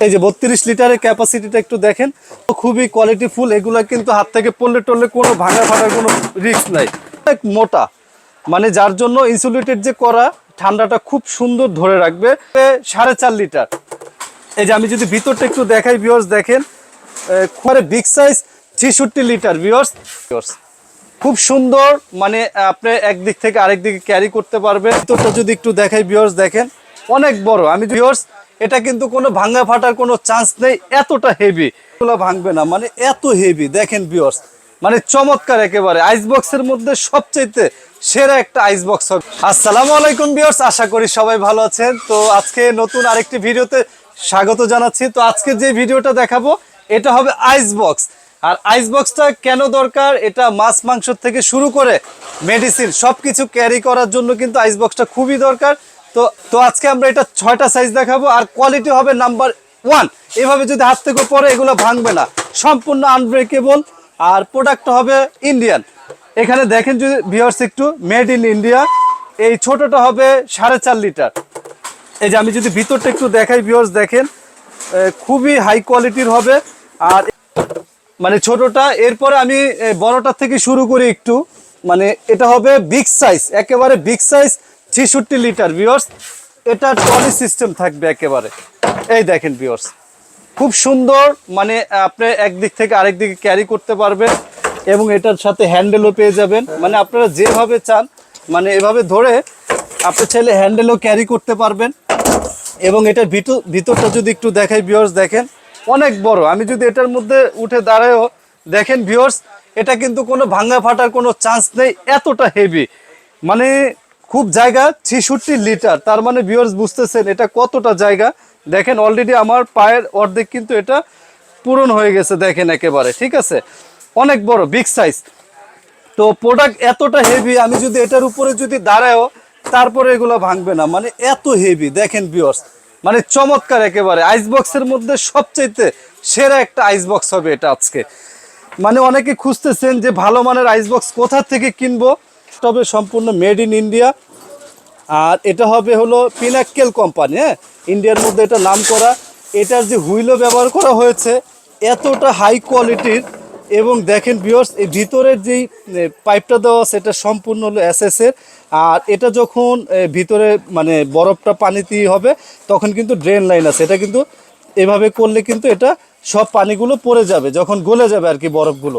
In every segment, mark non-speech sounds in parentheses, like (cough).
(laughs) এই যে বত্রিশ লিটারের ক্যাপাসিটিটা একটু দেখেন খুবই কোয়ালিটি ফুল এগুলা কিন্তু হাত থেকে পড়লে টললে কোনো ভাঙা ফাটার কোনো রিস্ক নাই। মোটা মানে যার জন্য ইনসুলেটেড যে করা, ঠান্ডাটা খুব সুন্দর ধরে রাখবে সাড়ে চার লিটার। এই যে আমি যদি ভিতরটা একটু দেখাই ভিওর্স দেখেন খুব বিগ সাইজ ছেষট্টি লিটার ভিওর্স খুব সুন্দর মানে আপনি একদিক থেকে আরেক দিকে ক্যারি করতে পারবেন। ভিতরটা যদি একটু দেখাই ভিওর্স দেখেন, অনেক বড়। আমি ভিওর্স এটা কিন্তু কোনো ভাঙা ফাটার কোনো চান্স নেই, এতটা হেভি এগুলো ভাঙবে না মানে এত হেভি দেখেন ভিওর্স মানে চমৎকার একেবারে আইস বক্সের মধ্যে সবচাইতে সেরা একটা আইস বক্স হবে। আসসালামু আলাইকুম ভিউয়ার্স আশা করি সবাই ভালো আছেন। তো আজকে নতুন আরেকটি ভিডিওতে স্বাগত জানাচ্ছি। তো আজকে যে ভিডিওটা দেখাবো, এটা হবে আইস বক্স আর আইস বক্সটা কেন দরকার? এটা মাছ মাংস থেকে শুরু করে মেডিসিন সবকিছু ক্যারি করার জন্য কিন্তু আইস বক্সটা খুবই দরকার। তো তো আজকে আমরা এটা ছয়টা সাইজ দেখাবো আর কোয়ালিটি হবে নাম্বার ওয়ান এভাবে যদি হাত থেকে পরে এগুলো ভাঙবে না। সম্পূর্ণ আনব্রেকেবল আর প্রোডাক্টটা হবে ইন্ডিয়ান এখানে দেখেন যদি ভিওর্স একটু মেড ইন ইন্ডিয়া এই ছোটটা হবে সাড়ে চার লিটার এই যে আমি যদি ভিতরটা একটু দেখাই ভিওর্স দেখেন। খুবই হাই কোয়ালিটির হবে। আর মানে ছোটটা এরপরে আমি এ, বড়টা থেকে শুরু করি একটু। মানে এটা হবে বিগ সাইজ একেবারে বিগ সাইজ ছেষট্টি লিটার ভিওর্স এটা ট্রলি সিস্টেম থাকবে একেবারে। এই দেখেন ভিওর্স খুব সুন্দর মানে আপনি একদিক থেকে আরেক দিকে ক্যারি করতে পারবেন এবং এটার সাথে হ্যান্ডেলও পেয়ে যাবেন। মানে আপনারা যেভাবে চান মানে এভাবে ধরে আপনি চাইলে হ্যান্ডেলও ক্যারি করতে পারবেন। এবং এটার ভিতর, ভিতরটা যদি একটু দেখাই ভিওর্স দেখেন, অনেক বড়। আমি যদি এটার মধ্যে উঠে দাঁড়ায়ও, দেখেন ভিওর্স এটা কিন্তু কোনো ভাঙা ফাটার কোনো চান্স নেই, এতটা হেভি মানে খুব জায়গা, ছেষট্টি লিটার। তার মানে ভিওর্স বুঝতেছেন এটা কতটা জায়গা। দেখেন অলরেডি আমার পায়ের অর্ধেক কিন্তু এটা পূরণ হয়ে গেছে, দেখেন একেবারে, ঠিক আছে? অনেক বড় বিগ সাইজ তো প্রোডাক্ট এতটা হেভি আমি যদি এটার উপরে যদি দাঁড়ায়ও, তারপরে এগুলো ভাঙবে না। মানে এত হেভি দেখেন ভিওর্স মানে চমৎকার একেবারে। আইস বক্সের মধ্যে সবচাইতে সেরা একটা আইস বক্স হবে এটা আজকে। মানে অনেকে খুঁজতেছেন যে ভালো মানের আইস বক্স কোথা থেকে কিনবো। তবে সম্পূর্ণ মেড ইন ইন্ডিয়া আর এটা হবে হলো পিনাক্কেল কোম্পানি হ্যাঁ? ইন্ডিয়ার মধ্যে এটা নাম করা। এটার যে হুইলও ব্যবহার করা হয়েছে, এতটা হাই কোয়ালিটির এবং দেখেন বিয়র্স এই ভিতরের যেই পাইপটা দেওয়া সেটা সম্পূর্ণ হলো অ্যাসেসের আর এটা যখন ভিতরে মানে বরফটা পানিতেই হবে, তখন কিন্তু ড্রেন লাইন আছে। এটা কিন্তু এভাবে করলে কিন্তু এটা সব পানিগুলো পড়ে যাবে, যখন গলে যাবে আর কি বরফগুলো।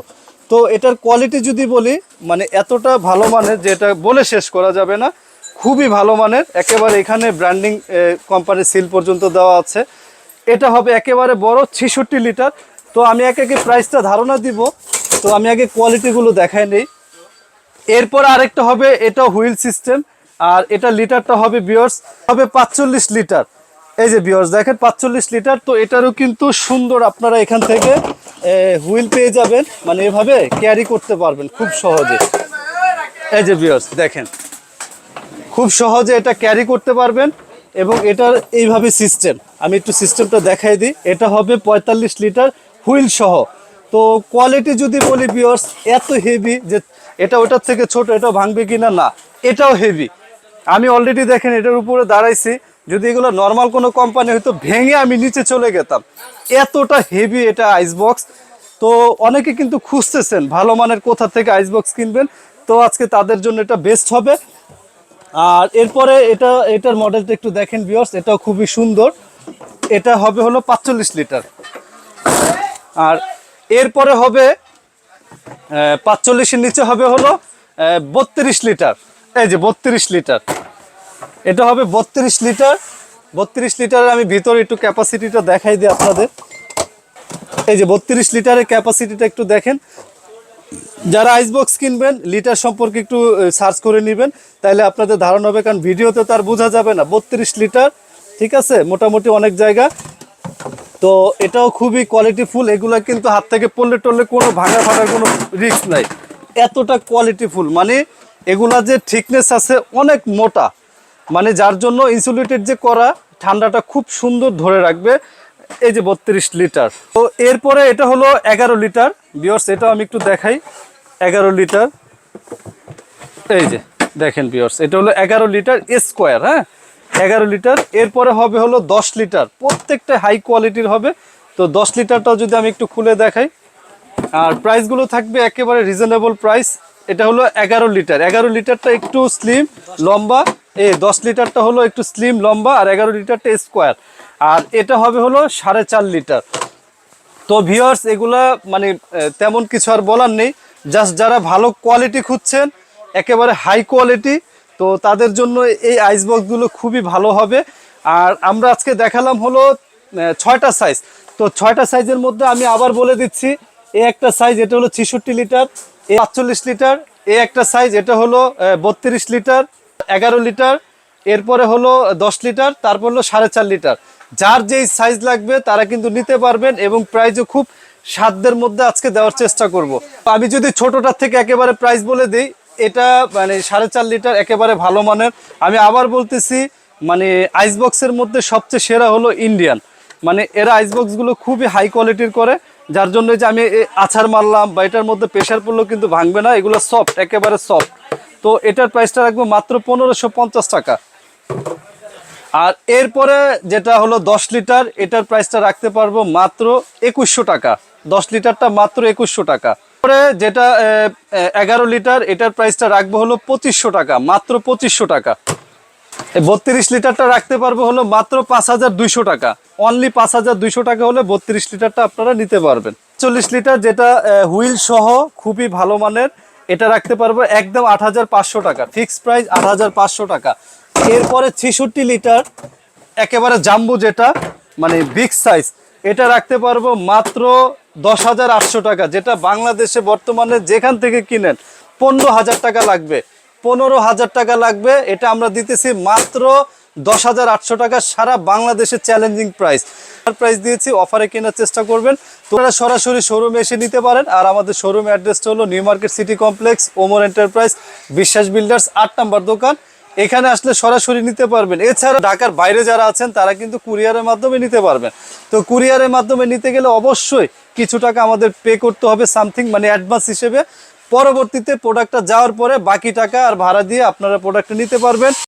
তো এটার কোয়ালিটি যদি বলি মানে এতটা ভালো মানের যে এটা বলে শেষ করা যাবে না, খুবই ভালো মানের, একেবারে এখানে ব্র্যান্ডিং কোম্পানির সিল পর্যন্ত দেওয়া আছে। এটা হবে একেবারে বড় ছেষট্টি লিটার। তো আমি একে একে প্রাইসটা ধারণা দিব, তো আমি আগে কোয়ালিটিগুলো দেখাই নেই। এরপর আরেকটা হবে এটা হুইল সিস্টেম আর এটা লিটারটা হবে বিয়ার্স হবে পাঁচচল্লিশ লিটার। এই যে বিয়ার্স দেখেন পাঁচচল্লিশ লিটার তো এটারও কিন্তু সুন্দর আপনারা এখান থেকে হুইল পেয়ে যাবেন। মানে এভাবে ক্যারি করতে পারবেন খুব সহজে। এই যে বিয়ার্স দেখেন। খুব সহজে এটা ক্যারি করতে পারবেন এবং এটার এইভাবে সিস্টেম আমি একটু সিস্টেমটা দেখাই দিই। এটা হবে পঁয়তাল্লিশ লিটার হুইল সহ। তো কোয়ালিটি যদি বলি বিয়ার্স এত হেভি যে এটা ওটার থেকে ছোট এটা ভাঙবে কিনা? না, এটাও হেভি আমি অলরেডি দেখেন এটার উপরে দাঁড়াইছি। যদি এগুলো নর্মাল কোনো কোম্পানি হয়তো ভেঙে আমি নিচে চলে গেতাম। এতটা হেভি এটা আইস বক্স তো অনেকে কিন্তু খুঁজতেছেন, ভালো মানের কোথা থেকে আইস বক্স কিনবেন। তো আজকে তাদের জন্য এটা বেস্ট হবে। আর এরপরে এটা, এটার মডেলটা একটু দেখেন ভিউয়ার্স এটাও খুবই সুন্দর। এটা হবে হলো পাঁচচল্লিশ লিটার। আর এরপরে হবে পাঁচচল্লিশের নিচে হবে হলো বত্রিশ লিটার। এই যে বত্রিশ লিটার। এটা হবে বত্রিশ লিটার। বত্রিশ লিটার আমি ভিতরে একটু ক্যাপাসিটিটা দেখাই দিই আপনাদের। এই যে বত্রিশ লিটারের ক্যাপাসিটিটা একটু দেখেন। যারা আইস বক্স কিনবেন, লিটার সম্পর্কে একটু সার্চ করে নেবেন। তাহলে আপনাদের ধারণা হবে, কারণ ভিডিওতে তার বোঝা যাবে না। বত্রিশ লিটার, ঠিক আছে? মোটামুটি অনেক জায়গা। তো এটাও খুবই কোয়ালিটি ফুল এগুলা কিন্তু হাত থেকে পড়লে টললে কোনো ভাঙা ফাটার কোনো রিস্ক নাই। এতটা কোয়ালিটি ফুল মানে এগুলা যে থিকনেস আছে, অনেক মোটা। মানে যার জন্য ইনসুলেটেড যে করা, ঠান্ডাটা খুব সুন্দর ধরে রাখবে, এই যে বত্রিশ লিটার। তো এরপরে এটা হলো এগারো লিটার। বিয়র্স এটাও আমি একটু দেখাই। এগারো লিটার। এই যে, দেখেন বিয়র্স এটা হলো এগারো লিটার স্কোয়ার হ্যাঁ? এগারো লিটার। এরপরে হবে হলো দশ লিটার। প্রত্যেকটা হাই কোয়ালিটির হবে। তো দশ লিটারটাও যদি আমি একটু খুলে দেখাই। আর প্রাইসগুলো থাকবে একেবারে রিজনেবল প্রাইস এটা হলো এগারো লিটার। এগারো লিটারটা একটু স্লিম লম্বা। এ, দশ লিটারটা হলো একটু স্লিম লম্বা আর এগারো লিটারটা স্কোয়ার আর এটা হবে হলো সাড়ে চার লিটার। তো ভিউয়ার্স এগুলা মানে তেমন কিছু আর বলার নেই। জাস্ট যারা ভালো কোয়ালিটি খুঁজছেন, একেবারে হাই কোয়ালিটি তো তাদের জন্য এই আইস বক্সগুলো খুবই ভালো হবে। আর আমরা আজকে দেখালাম হলো ছয়টা সাইজ তো ছয়টা সাইজের মধ্যে আমি আবার বলে দিচ্ছি, এ একটা সাইজ এটা হলো ছেষট্টি লিটার, এ আটচল্লিশ লিটার, এ একটা সাইজ এটা হলো বত্রিশ লিটার এগারো লিটার, এরপরে হলো দশ লিটার, তারপর হলো সাড়ে চার লিটার। যার যেই সাইজ লাগবে, তারা কিন্তু নিতে পারবেন এবং প্রাইজও খুব সাধ্যের মধ্যে আজকে দেওয়ার চেষ্টা করব। আমি যদি ছোটটার থেকে একেবারে প্রাইস বলে দিই, এটা মানে সাড়ে চার লিটার একেবারে ভালো মানের। আমি আবার বলতেছি মানে আইস বক্সের মধ্যে সবচেয়ে সেরা হলো ইন্ডিয়ান মানে এরা আইসবক্সগুলো খুবই হাই কোয়ালিটির করে, যার জন্য যে আমি আছাড় মারলাম বা এটার মধ্যে প্রেশার পড়লেও কিন্তু ভাঙবে না, এগুলো সফট একেবারে সফট তো এটার প্রাইসটা রাখব মাত্র পনেরোশো টাকা। আর এরপরে যেটা হলো দশ লিটার, এটার প্রাইসটা রাখতে পারব মাত্র একুশশো টাকা। দশ লিটারটা মাত্র একুশশো টাকা। পরে যেটা এগারো লিটার, এটার প্রাইসটা রাখব হলো পঁচিশশো টাকা, মাত্র পঁচিশশো টাকা। বত্রিশ লিটারটা রাখতে পারব হলো মাত্র পাঁচ হাজার দুইশো টাকা। অনলি পাঁচ হাজার দুইশো টাকা হলে বত্রিশ লিটারটা আপনারা নিতে পারবেন। চল্লিশ লিটার যেটা হুইল সহ খুবই ভালো মানের এটা রাখতে পারব একদম আট হাজার পাঁচশো টাকা। ফিক্সড প্রাইস আট হাজার পাঁচশো টাকা। এরপরে ছেষট্টি লিটার, একেবারে জাম্বু যেটা মানে বিগ সাইজ এটা রাখতে পারব মাত্র দশ হাজার আটশো টাকা, যেটা বাংলাদেশে বর্তমানে যেখান থেকে কিনেন পনেরো হাজার টাকা লাগবে। পনেরো হাজার টাকা লাগবে, এটা আমরা দিতেছি মাত্র দশ হাজার আটশো টাকা সারা বাংলাদেশে চ্যালেঞ্জিং প্রাইস প্রাইস দিয়েছি অফারে কেনার চেষ্টা করবেন। তোমরা সরাসরি শোরুমে এসে নিতে পারেন। আর আমাদের শোরুম অ্যাড্রেসটা হলো New Market City Complex Omar Enterprise Biswas Builders আট নাম্বার দোকান। এখানে আসলে সরাসরি নিতে পারবেন। এছাড়া ঢাকার বাইরে যারা আছেন, তারা কিন্তু কুরিয়ারের মাধ্যমে নিতে পারবেন। তো কুরিয়ারের মাধ্যমে নিতে গেলে অবশ্যই কিছু টাকা আমাদের পে করতে হবে সামথিং মানে অ্যাডভান্স হিসেবে। পরবর্তীতে প্রোডাক্টটা যাওয়ার পরে বাকি টাকা আর ভাড়া দিয়ে আপনারা প্রোডাক্টটা নিতে পারবেন।